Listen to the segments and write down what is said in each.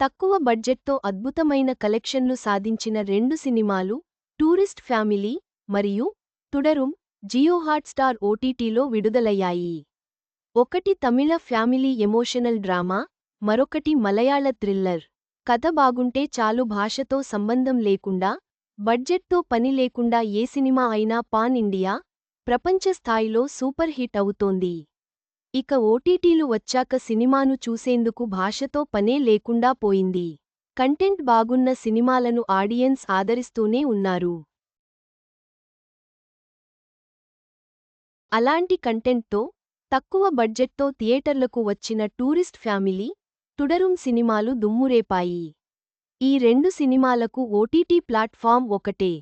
తక్కువ బడ్జెట్తో అద్భుతమైన కలెక్షన్లు సాధించిన రెండు సినిమాలు టూరిస్ట్ ఫ్యామిలీ మరియు తుడరుం జియో హాట్స్టార్ ఓటీటీలో విడుదలయ్యాయి. ఒకటి తమిళ ఫ్యామిలీ ఎమోషనల్ డ్రామా మరొకటి మలయాళ థ్రిల్లర్. కథ బాగుంటే చాలు భాషతో సంబంధం లేకుండా బడ్జెట్తో పని లేకుండా ఏ సినిమా అయినా పాన్ ఇండియా ప్రపంచ స్థాయిలో సూపర్ హిట్ అవుతోంది. ఇక ఓటీటీలు వచ్చాక సినిమాను చూసేందుకు భాషతో పనే లేకుండా పోయింది. కంటెంట్ బాగున్న సినిమాలను ఆడియన్స్ ఆదరిస్తూనే ఉన్నారు. అలాంటి కంటెంట్తో తక్కువ బడ్జెట్తో థియేటర్లకు వచ్చిన టూరిస్ట్ ఫ్యామిలీ తుడరుం సినిమాలు దుమ్మురేపాయి. ఈ రెండు సినిమాలకు ఓటీటీ ప్లాట్ఫామ్ ఒకటే.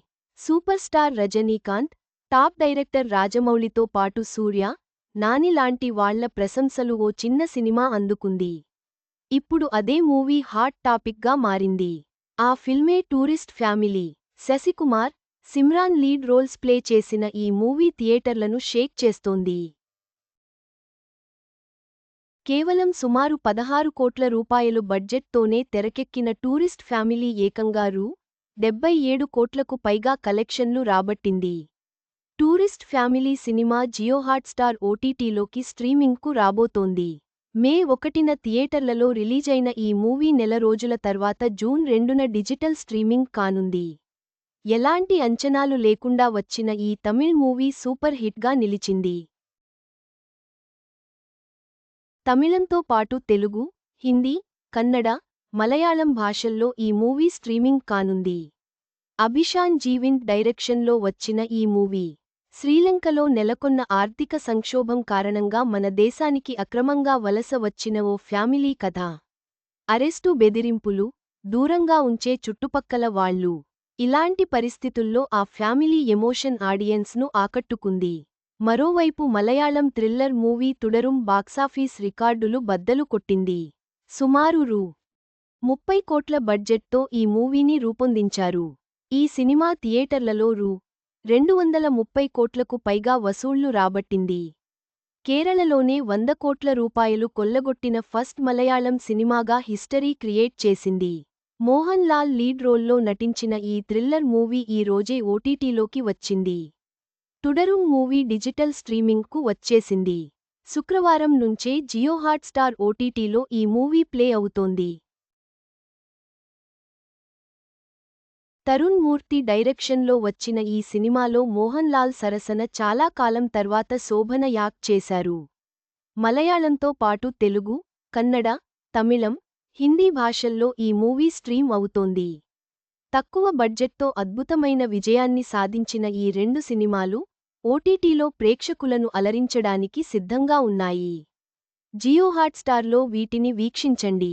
Super star Rajinikanth top director రాజమౌళితో పాటు సూర్య నానిలాంటి వాళ్ళ ప్రశంసలు ఓ చిన్న సినిమా అందుకుంది. ఇప్పుడు అదే మూవీ హాట్ టాపిక్గా మారింది. ఆ ఫిల్మే tourist family. Sasikumar Simran lead roles play చేసిన ఈ మూవీ థియేటర్లను షేక్ చేస్తోంది. కేవలం సుమారు పదహారు కోట్ల రూపాయలు బడ్జెట్తోనే తెరకెక్కిన టూరిస్ట్ ఫ్యామిలీ ఏకంగా రూ. డెబ్బై ఏడు కోట్లకు పైగా కలెక్షన్లు రాబట్టింది. Tourist family cinema Jio Hotstar ఓటీటీలోకి స్ట్రీమింగ్కు రాబోతోంది. మే ఒకటిన థియేటర్లలో రిలీజైన ఈ మూవీ నెల రోజుల తర్వాత జూన్ రెండున డిజిటల్ స్ట్రీమింగ్ కానుంది. ఎలాంటి అంచనాలు లేకుండా వచ్చిన ఈ తమిళ్ మూవీ సూపర్ హిట్గా నిలిచింది. తమిళంతో పాటు తెలుగు హిందీ కన్నడ మలయాళం భాషల్లో ఈ మూవీ స్ట్రీమింగ్ కానుంది. అభిషాన్ జీవింట్ డైరెక్షన్లో వచ్చిన ఈ మూవీ శ్రీలంకలో నెలకొన్న ఆర్థిక సంక్షోభం కారణంగా మన దేశానికి అక్రమంగా వలస వచ్చిన ఓ ఫ్యామిలీ కథ. అరెస్టు బెదిరింపులు దూరంగా ఉంచే చుట్టుపక్కల వాళ్ళు. ఇలాంటి పరిస్థితుల్లో ఆ ఫ్యామిలీ ఎమోషన్ ఆడియన్స్ను ఆకట్టుకుంది. మరోవైపు Malayalam thriller movie Thudarum box office రికార్డులు బద్దలు కొట్టింది. సుమారు రూ. ముప్పై కోట్ల బడ్జెట్తో ఈ మూవీని రూపొందించారు. ఈ సినిమా థియేటర్లలో రూ. రెండు వందల ముప్పై కోట్లకు పైగా వసూళ్ళు రాబట్టింది. కేరళలోనే వంద కోట్ల రూపాయలు కొల్లగొట్టిన ఫస్ట్ మలయాళం సినిమాగా హిస్టరీ క్రియేట్ చేసింది. మోహన్ లాల్ లీడ్ రోల్లో నటించిన ఈ థ్రిల్లర్ మూవీ ఈ రోజే ఓటీటీలోకి వచ్చింది. తుడరుం మూవీ డిజిటల్ స్ట్రీమింగ్కు వచ్చేసింది. శుక్రవారం నుంచే జియో హాట్స్టార్ ఓటీటీలో ఈ మూవీ ప్లే అవుతోంది. తరుణ్ మూర్తి డైరెక్షన్లో వచ్చిన ఈ సినిమాలో మోహన్ లాల్ సరసన చాలా కాలం తర్వాత శోభన యాక్ చేశారు. మలయాళంతో పాటు తెలుగు కన్నడ తమిళం హిందీ భాషల్లో ఈ మూవీ స్ట్రీమ్ అవుతోంది. తక్కువ బడ్జెట్తో అద్భుతమైన విజయాన్ని సాధించిన ఈ రెండు సినిమాలు ఓటీటీలో ప్రేక్షకులను అలరించడానికి సిద్ధంగా ఉన్నాయి. జియో హాట్స్టార్లో వీటిని వీక్షించండి.